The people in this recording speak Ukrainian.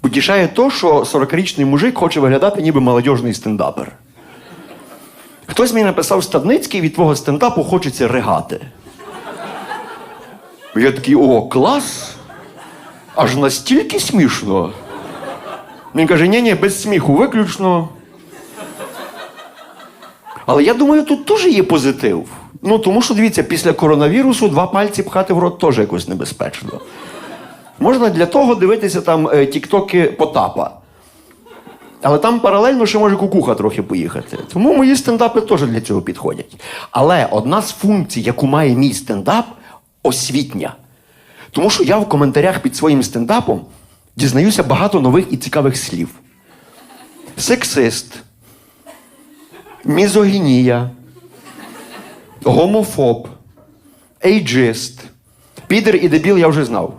Потішає то, що 40-річний мужик хоче виглядати ніби молодіжний стендапер. Хтось мені написав Стадницький, від твого стендапу хочеться ригати. Я такий, о, клас! Аж настільки смішно. Він каже: ні, ні, без сміху, виключно. Але я думаю, тут теж є позитив. Ну, тому що дивіться, після коронавірусу два пальці пхати в рот теж якось небезпечно. Можна для того дивитися там е, тіктоки Потапа. Але там паралельно ще може кукуха трохи поїхати. Тому мої стендапи теж для цього підходять. Але одна з функцій, яку має мій стендап, освітня. Тому що я в коментарях під своїм стендапом дізнаюся багато нових і цікавих слів: сексист, мізогінія, гомофоб, ейджист. Підер і дебіл я вже знав.